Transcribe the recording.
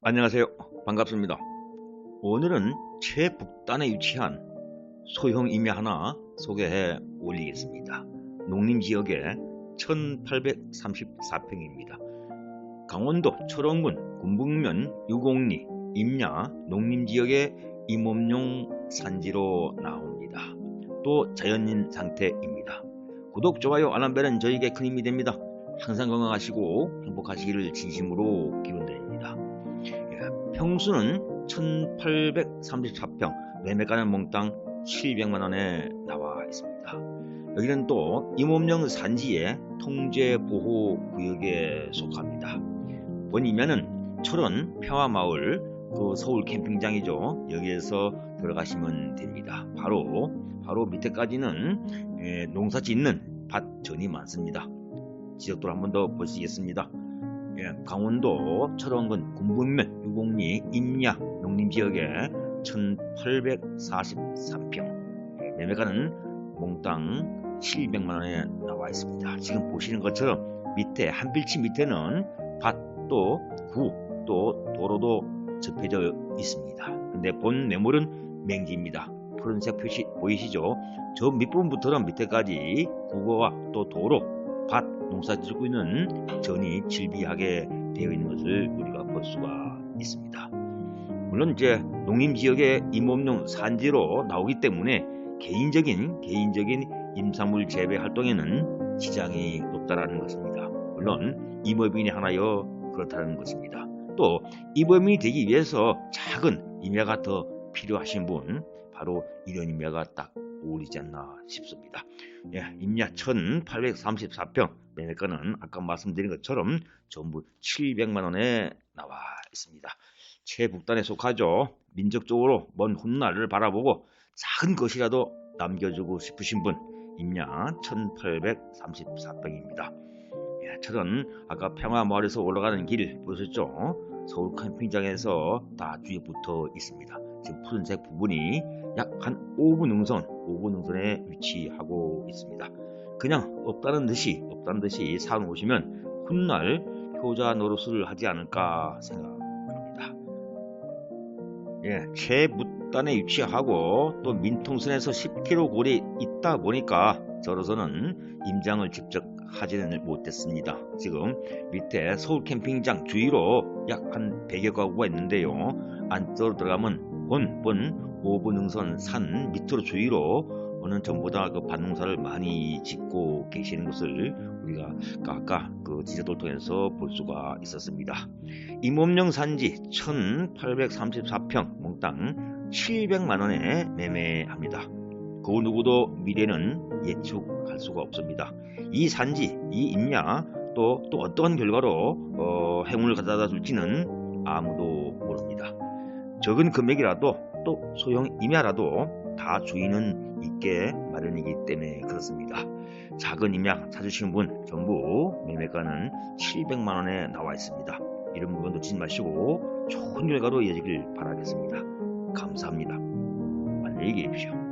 안녕하세요. 반갑습니다. 오늘은 최북단에 위치한 소형 임야 하나 소개해 올리겠습니다. 농림지역의 1834평입니다. 강원도 철원군 군북면 유곡리 임야 농림지역의 임업용 산지로 나옵니다. 또 자연인 상태입니다. 구독, 좋아요, 알람벨은 저에게 큰 힘이 됩니다. 항상 건강하시고 행복하시기를 진심으로 기원드립니다. 평수는 1834평, 매매가는 몽땅 700만원에 나와 있습니다. 여기는 또 임업령 산지의 통제보호구역에 속합니다. 본이면은 철원 평화마을 그 서울 캠핑장이죠. 여기에서 들어가시면 됩니다. 바로 바로 밑에까지는 예, 농사 짓는 밭전이 많습니다. 지적도를 한 번 더 보시겠습니다. 예, 강원도 철원군 군북면 유곡리 임야 농림지역에 1843평 예, 매매가는 몽땅 700만원에 나와 있습니다. 지금 보시는 것처럼 밑에 한 빌치 밑에는 밭도 구 또 도로도 접해져 있습니다. 근데 본 매물은 맹지입니다. 푸른색 표시 보이시죠? 저 밑부분부터는 밑에까지 국어와 또 도로, 밭, 농사 짓고 있는 전이 질비하게 되어 있는 것을 우리가 볼 수가 있습니다. 물론 이제 농림 지역의 임업용 산지로 나오기 때문에 개인적인 개인적인 임산물 재배 활동에는 지장이 높다라는 것입니다. 물론 임업인이 하나여 그렇다는 것입니다. 또 임업인이 되기 위해서 작은 임야가 더 필요하신 분 바로 이런 임야가 딱 어울리지 않나 싶습니다. 예, 임야 1834평 매매가는 아까 말씀드린 것처럼 전부 700만원에 나와 있습니다. 최북단에 속하죠. 민족적으로 먼 훗날을 바라보고 작은 것이라도 남겨주고 싶으신 분 임야 1834평입니다. 예, 철은 아까 평화마을에서 올라가는 길 보셨죠? 서울 캠핑장에서 다 뒤에 붙어 있습니다. 지금 푸른색 부분이 약 한 5분 능선, 5분 능선에 위치하고 있습니다. 그냥 없다는 듯이, 없다는 듯이 산 오시면 훗날 효자 노릇을 하지 않을까 생각합니다. 예, 최무단에 위치하고 또 민통선에서 10km 거리에 있다 보니까 저로서는 임장을 직접 하지는 못했습니다. 지금 밑에 서울 캠핑장 주위로 약 한 100여 가구가 있는데요. 안쪽으로 들어가면 본, 본, 오분능선 산 밑으로 주위로 오는 전부 다그 밭농사를 많이 짓고 계시는 것을 우리가 아까 그 지도를 통해서 볼 수가 있었습니다. 임업령 산지 1834평 몽땅 700만원에 매매합니다. 그 누구도 미래는 예측할 수가 없습니다. 이 산지, 이 임야 또, 또 어떤 결과로 어, 행운을 가져다 줄지는 아무도 모릅니다. 적은 금액이라도 또 소형 임야라도 다 주인은 있게 마련이기 때문에 그렇습니다. 작은 임야 찾으신 분 전부 매매가는 700만원에 나와 있습니다. 이런 물건 놓치지 마시고 좋은 결과로 이어지길 바라겠습니다. 감사합니다. 안녕히 계십시오.